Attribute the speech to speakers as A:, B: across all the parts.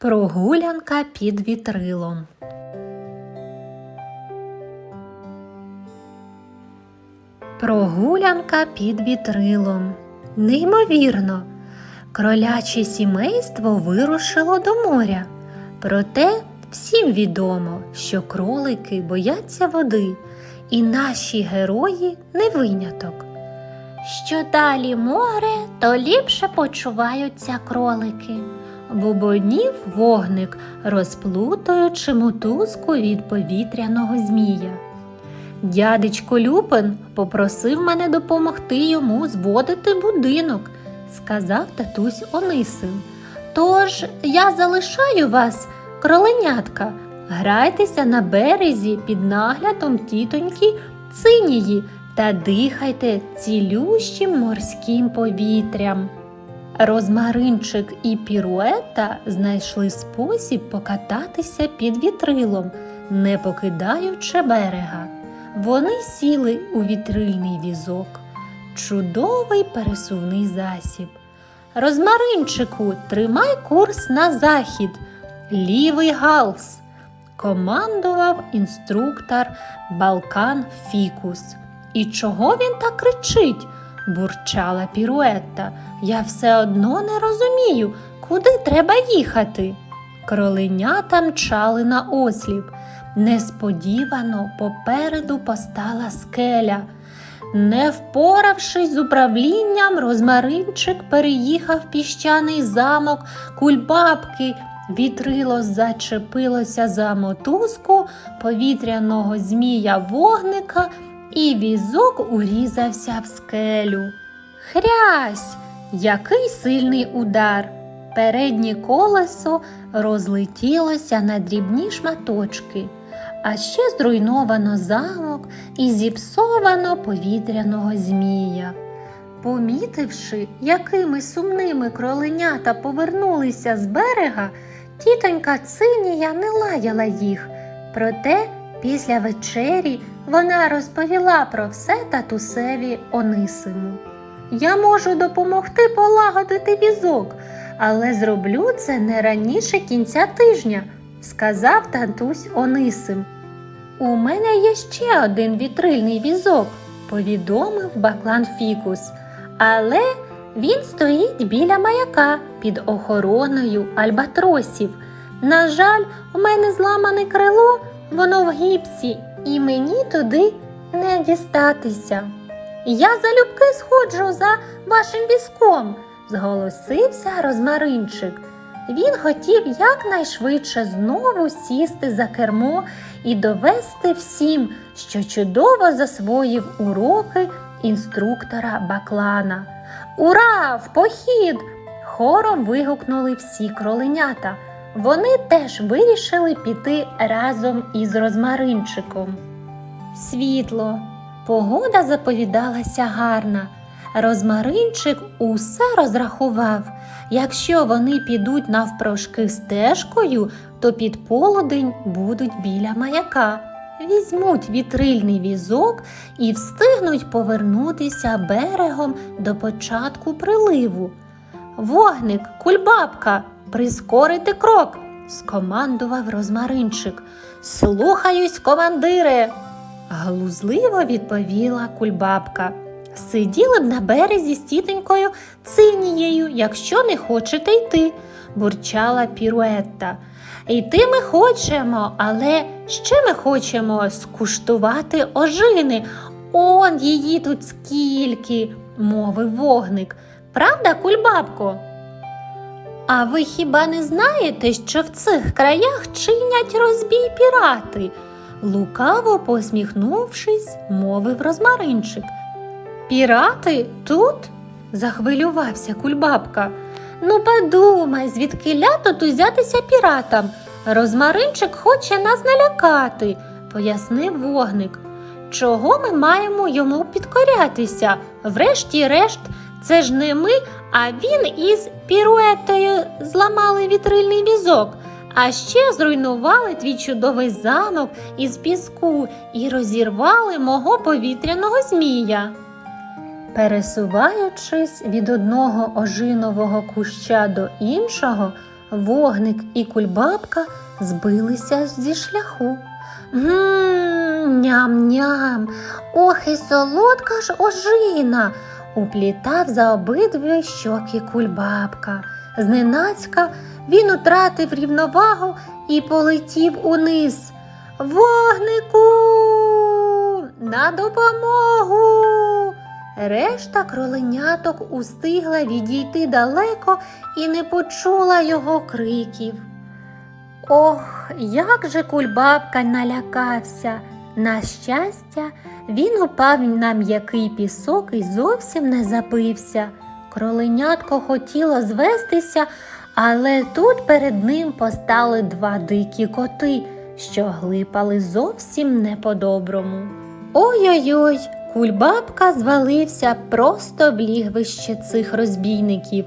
A: Прогулянка під вітрилом. Прогулянка під вітрилом. Неймовірно, кроляче сімейство вирушило до моря. Проте всім відомо, що кролики бояться води, і наші герої не виняток. Що далі море, то ліпше почуваються кролики. Бубонів вогник, розплутуючи мотузку від повітряного змія. Дядечко Люпин попросив мене допомогти йому зводити будинок, сказав татусь Онисим. Тож я залишаю вас, кроленятка, грайтеся на березі під наглядом тітоньки Цинії та дихайте цілющим морським повітрям. Розмаринчик і піруета знайшли спосіб покататися під вітрилом, не покидаючи берега. Вони сіли у вітрильний візок. Чудовий пересувний засіб. Розмаринчику, тримай курс на захід. Лівий галс. Командував інструктор Балкан Фікус. І чого він так кричить? Бурчала піруетта. Я все одно не розумію, куди треба їхати. Кроленята мчали на осліп. Несподівано попереду постала скеля. Не впоравшись з управлінням, розмаринчик переїхав піщаний замок кульбабки. Вітрило зачепилося за мотузку повітряного змія вогника, і візок урізався в скелю. Хрясь! Який сильний удар! Переднє колесо розлетілося на дрібні шматочки, а ще зруйновано замок і зіпсовано повітряного змія. Помітивши, якими сумними кроленята повернулися з берега, тітонька Цинія не лаяла їх. Проте після вечері вона розповіла про все татусеві Онисиму. Я можу допомогти полагодити візок, але зроблю це не раніше кінця тижня, сказав татусь Онисим. У мене є ще один вітрильний візок, повідомив Баклан Фікус, але він стоїть біля маяка під охороною альбатросів. На жаль, у мене зламане крило, воно в гіпсі, і мені туди не дістатися. Я залюбки сходжу за вашим візком, зголосився розмаринчик. Він хотів якнайшвидше знову сісти за кермо і довести всім, що чудово засвоїв уроки інструктора Баклана. Ура! В похід! Хором вигукнули всі кроленята. Вони теж вирішили піти разом із розмаринчиком. Світло, погода заповідалася гарна. Розмаринчик усе розрахував. Якщо вони підуть навпрошки стежкою, то під полудень будуть біля маяка. Візьмуть вітрильний візок і встигнуть повернутися берегом до початку приливу. Вогник, кульбабка, прискорити крок, скомандував розмаринчик. Слухаюсь, командире, глузливо відповіла кульбабка. Сиділи б на березі з тітонькою цинією, якщо не хочете йти, бурчала піруетта. Йти ми хочемо, але ще ми хочемо скуштувати ожини. Он її тут скільки, мовив вогник. Правда, кульбабко? А ви хіба не знаєте, що в цих краях чинять розбій пірати? Лукаво посміхнувшись, мовив розмаринчик. Пірати тут? захвилювався кульбабка. Ну, подумай, звідкиля тут узятися піратам. Розмаринчик хоче нас налякати, пояснив вогник. Чого ми маємо йому підкорятися? Врешті-решт, це ж не ми, а він із піруетою зламали вітрильний візок, а ще зруйнували твій чудовий замок із піску і розірвали мого повітряного змія. Пересуваючись від одного ожинового куща до іншого, вогник і кульбабка збилися зі шляху. Гм, ням-ням, ох і солодка ж ожина, уплітав за обидві щоки кульбабка. Зненацька він утратив рівновагу і полетів униз. Вогнику! На допомогу! Решта кроленяток устигла відійти далеко і не почула його криків. Ох, як же кульбабка налякався. На щастя, він упав на м'який пісок і зовсім не запився. Кроленятко хотіло звестися, але тут перед ним постали два дикі коти, що глипали зовсім не по-доброму. Ой-ой-ой, кульбабка звалився просто в лігвище цих розбійників.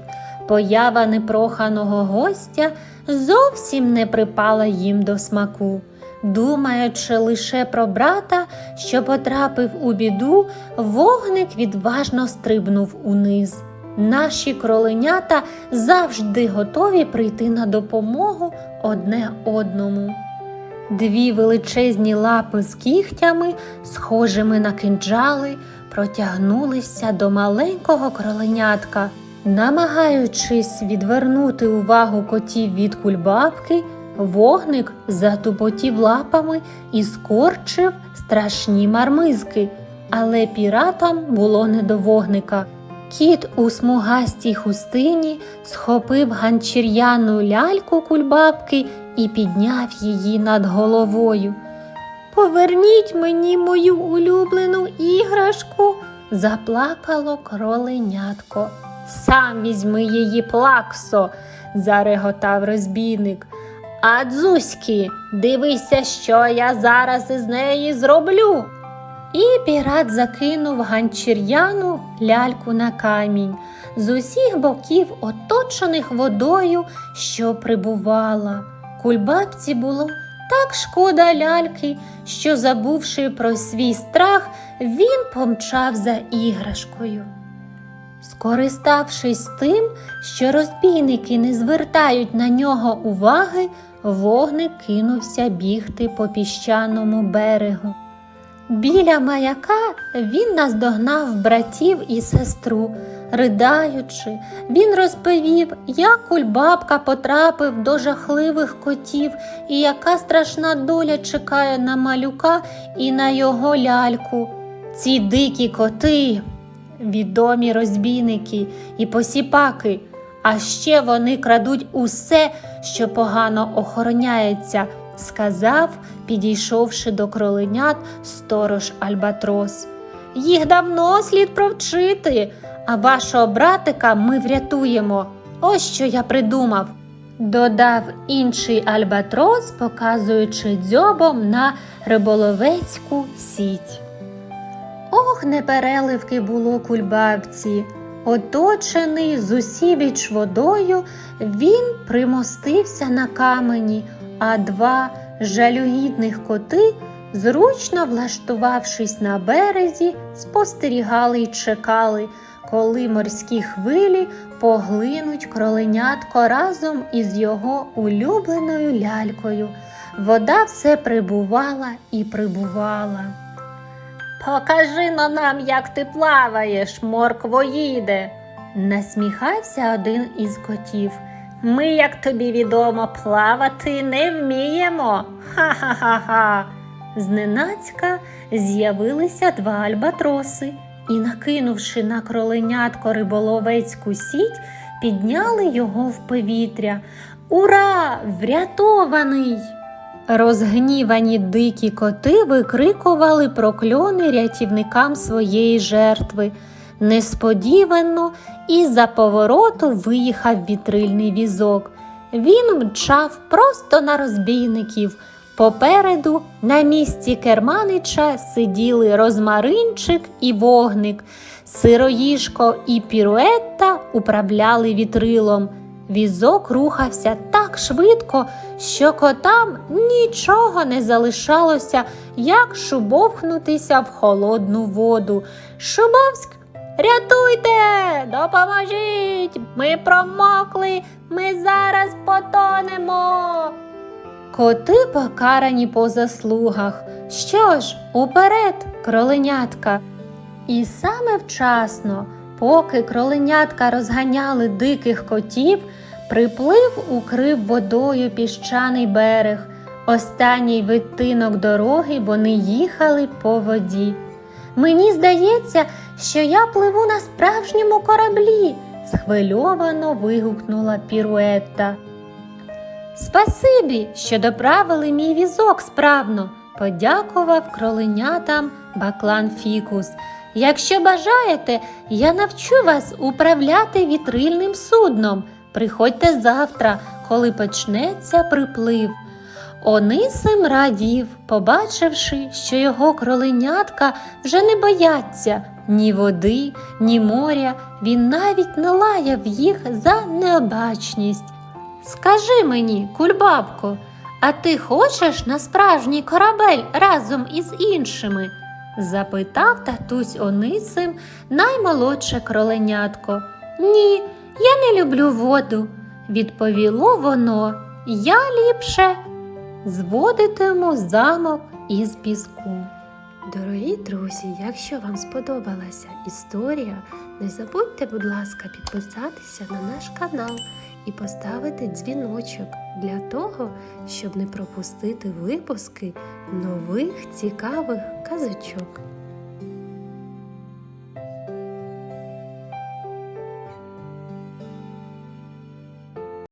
A: Поява непроханого гостя зовсім не припала їм до смаку. Думаючи лише про брата, що потрапив у біду, вогник відважно стрибнув униз. Наші кроленята завжди готові прийти на допомогу одне одному. Дві величезні лапи з кігтями, схожими на кинджали, протягнулися до маленького кроленятка. Намагаючись відвернути увагу котів від кульбабки, вогник затупотів лапами і скорчив страшні мармизки, але піратам було не до вогника. Кіт у смугастій хустині схопив ганчір'яну ляльку кульбабки і підняв її над головою. Поверніть мені мою улюблену іграшку, заплакало кроленятко. Сам візьми її плаксо, зареготав розбійник. А дивися, що я зараз із неї зроблю. І пірат закинув ганчір'яну ляльку на камінь з усіх боків, оточених водою, що прибувала. Кульбабці було так шкода ляльки, що, забувши про свій страх, він помчав за іграшкою. Скориставшись тим, що розбійники не звертають на нього уваги, вогник кинувся бігти по піщаному берегу. Біля маяка він наздогнав братів і сестру. Riдаючи, він розповів, як кульбабка потрапив до жахливих котів і яка страшна доля чекає на малюка і на його ляльку. Ці дикі коти, відомі розбійники і посіпаки, а ще вони крадуть усе, що погано охороняється, сказав, підійшовши до кроленят сторож Альбатрос. Їх давно слід провчити, а вашого братика ми врятуємо. Ось що я придумав. Додав інший альбатрос, показуючи дзьобом на риболовецьку сіть. Ох, непереливки було кульбабці. Оточений з усібіч водою, він примостився на камені, а два жалюгідних коти, зручно влаштувавшись на березі, спостерігали й чекали, коли морські хвилі поглинуть кроленятко разом із його улюбленою лялькою. Вода все прибувала і прибувала. Покажи но нам, як ти плаваєш, морквоїде, насміхався один із котів. Ми, як тобі відомо, плавати не вміємо. Ха-ха-ха-ха. Зненацька з'явилися два альбатроси і, накинувши на кроленятко риболовецьку сіть, підняли його в повітря. Ура! Врятований! Розгнівані дикі коти викрикували прокльони рятівникам своєї жертви. Несподівано із-за повороту виїхав вітрильний візок. Він мчав просто на розбійників. Попереду на місці керманича сиділи розмаринчик і вогник, сироїжко і піруетта управляли вітрилом. Візок рухався так швидко, що котам нічого не залишалося, як шубовхнутися в холодну воду. Шубовськ, Рятуйте, допоможіть! Ми промокли, ми зараз потонемо. Коти покарані по заслугах. Що ж, уперед, кроленятка. І саме вчасно, поки кроленятка розганяли диких котів, приплив укрив водою піщаний берег. Останній відтинок дороги вони їхали по воді. Мені здається, що я пливу на справжньому кораблі, схвильовано вигукнула Піруетта. Спасибі, що доправили мій візок справно, подякував кроленятам Баклан Фікус. Якщо бажаєте, я навчу вас управляти вітрильним судном. Приходьте завтра, коли почнеться приплив. Онисим радів, побачивши, що його кроленятка вже не бояться ні води, ні моря, він навіть не лаяв їх за необачність. Скажи мені, кульбабко, а ти хочеш на справжній корабель разом із іншими? Запитав татусь Онисим наймолодше кроленятко. Ні, я не люблю воду, відповіло воно. Я ліпше зводитиму замок із піску. Дорогі друзі, якщо вам сподобалася історія, не забудьте, будь ласка, підписатися на наш канал і поставити дзвіночок для того, щоб не пропустити випуски нових цікавих казочок.